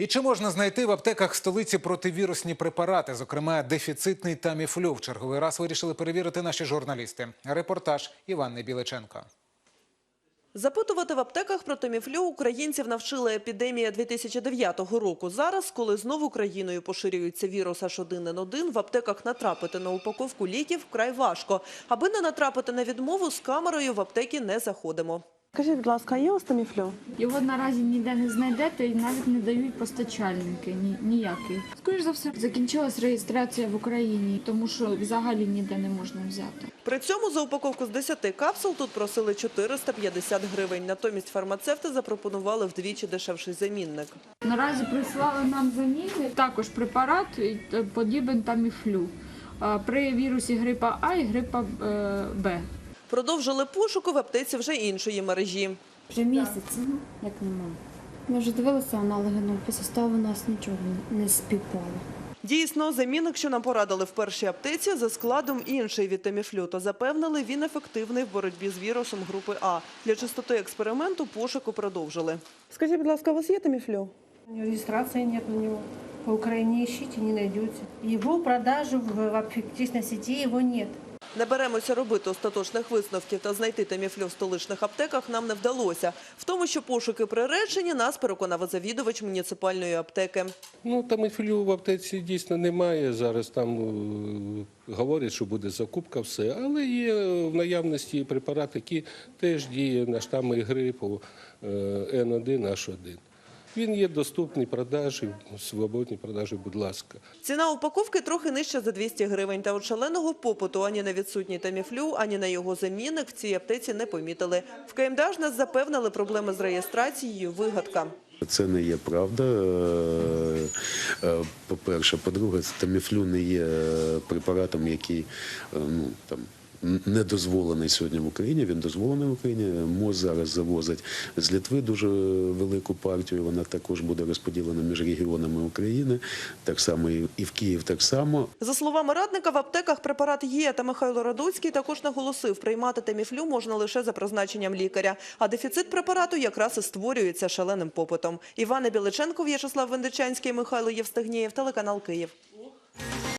І чи можна знайти в аптеках столиці противірусні препарати, зокрема дефіцитний таміфлю? В черговий раз вирішили перевірити наші журналісти. Репортаж Іванни Біличенко. Запитувати в аптеках про таміфлю українців навчила епідемія 2009 року. Зараз, коли знову країною поширюється вірус H1N1, в аптеках натрапити на упаковку ліків вкрай важко. Аби не натрапити на відмову, з камерою в аптеки не заходимо. Скажіть, будь ласка, є у вас таміфлю? Його наразі ніде не знайдете і навіть не дають постачальники ні, ніякий. Скоріше за все, закінчилась реєстрація в Україні, тому що взагалі ніде не можна взяти. При цьому за упаковку з 10 капсул тут просили 450 гривень. Натомість фармацевти запропонували вдвічі дешевший замінник. Наразі прислали нам замінник, також препарат е, подібен таміфлю при вірусі грипа А і грипа е, Б. Продовжили пошуки в аптеці вже іншої мережі. Вже місяць, як нема. Ми вже дивилися аналоги, але по составу у нас нічого не співпало. Дійсно, замінник, що нам порадили в першій аптеці, за складом інший від таміфлю, та запевнили, він ефективний в боротьбі з вірусом групи А. Для чистоти експерименту пошуку продовжили. Скажіть, будь ласка, у вас є таміфлю? Регистрации нет на него. По Украине ищите, не найдете. Его продажи в в аптечной сети его нет. Не беремося робити остаточних висновків та знайти таміфлю в столичних аптеках нам не вдалося. В тому, що пошуки приречені, нас переконав завідувач муніципальної аптеки. Ну, таміфілю в аптеці дійсно немає. Зараз там е, говорять, що буде закупка, все. Але є в наявності препарат, який теж діє на штами грипу е, N1, H1. Він є доступний продажі, свободні продажі, будь ласка. Ціна упаковки трохи нижча за 200 гривень. Та от шаленого попиту ані на відсутній таміфлю, ані на його замінник в цій аптеці не помітили. В КМДА ж нас запевнили проблеми з реєстрацією – вигадка. Це не є правда. Е, е, По-перше, по-друге, таміфлю не є е, препаратом, який ну там. Не дозволений сьогодні в Україні. Він дозволений в Україні. МОЗ зараз завозить з Литви дуже велику партію. Вона також буде розподілена між регіонами України. Так само і в Київ. Так само За словами радника, в аптеках препарат є, та Михайло Радуцький також наголосив, приймати таміфлю можна лише за призначенням лікаря. А дефіцит препарату якраз і створюється шаленим попитом. Івана Біличенко, В'ячеслав Вендичанський, Михайло Євстигнєєв, телеканал Київ.